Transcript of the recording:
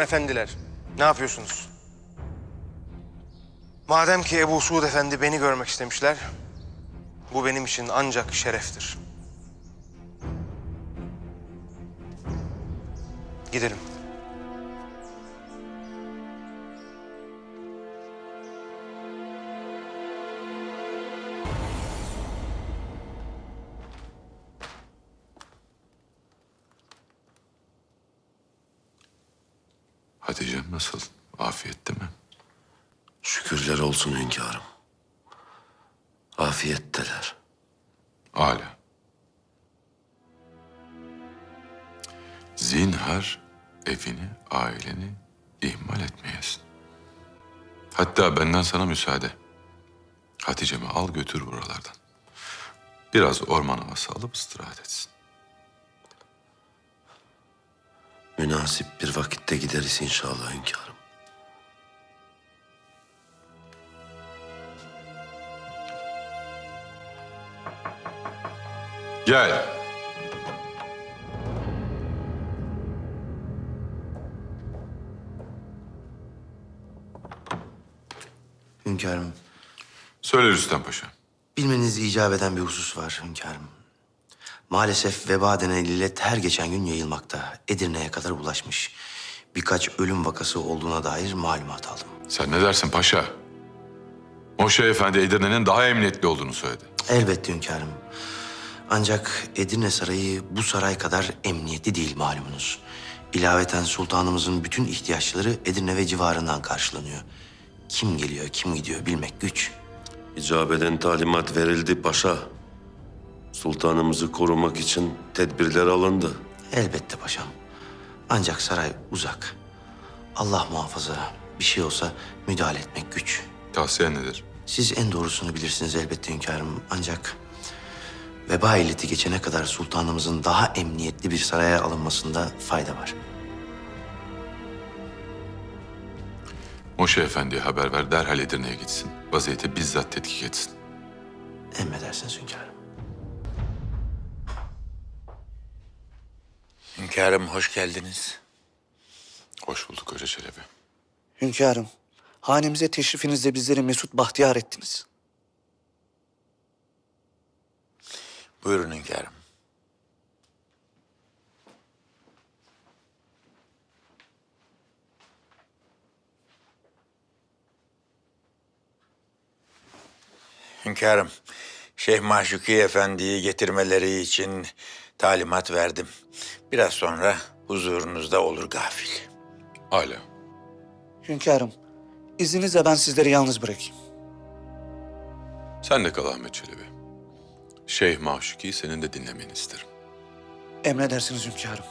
efendiler. Ne yapıyorsunuz? Madem ki Ebu Suud Efendi beni görmek istemişler, bu benim için ancak şereftir. Gidelim. Hatice'm nasıl? Afiyette mi? Şükürler olsun hünkârım. Afiyetteler. Âlâ. Zinhar evini, aileni ihmal etmeyesin. Hatta benden sana müsaade. Hatice'mi al götür buralardan. Biraz orman havası alıp istirahat etsin. Münasip bir vakitte gideriz inşallah hünkârım. Gel. Hünkârım, Söyle Rüstem Paşa. bilmeniz icap eden bir husus var hünkârım. Maalesef veba denen illet her geçen gün yayılmakta. Edirne'ye kadar ulaşmış. Birkaç ölüm vakası olduğuna dair malumat aldım. Sen ne dersin paşa? Moşe Efendi Edirne'nin daha emniyetli olduğunu söyledi. Elbette hünkârım. Ancak Edirne Sarayı bu saray kadar emniyetli değil malumunuz. İlaveten sultanımızın bütün ihtiyaçları Edirne ve civarından karşılanıyor. Kim geliyor, kim gidiyor bilmek güç. İcab eden talimat verildi paşa. Sultanımızı korumak için tedbirler alındı. Elbette paşam. Ancak saray uzak. Allah muhafaza bir şey olsa müdahale etmek güç. Tavsiyen nedir? Siz en doğrusunu bilirsiniz elbette hünkârım. Ancak veba illeti geçene kadar sultanımızın daha emniyetli bir saraya alınmasında fayda var. Moşe Efendi'ye haber ver derhal Edirne'ye gitsin. Vaziyeti bizzat tetkik etsin. Emredersiniz hünkârım. Hünkârım hoş geldiniz. Hoş bulduk Hoca Çelebi. Hünkârım, hanemize teşrifinizle bizleri mesut bahtiyar ettiniz. Buyurun hünkârım. Hünkârım, Şeyh Maşuki Efendi'yi getirmeleri için talimat verdim. Biraz sonra huzurunuzda olur gafil. Hala. Hünkârım, izninizle ben sizleri yalnız bırakayım. Sen de kal Ahmet Çelebi. Şeyh Maşuki'yi senin de dinlemeni isterim. Emredersiniz hünkârım.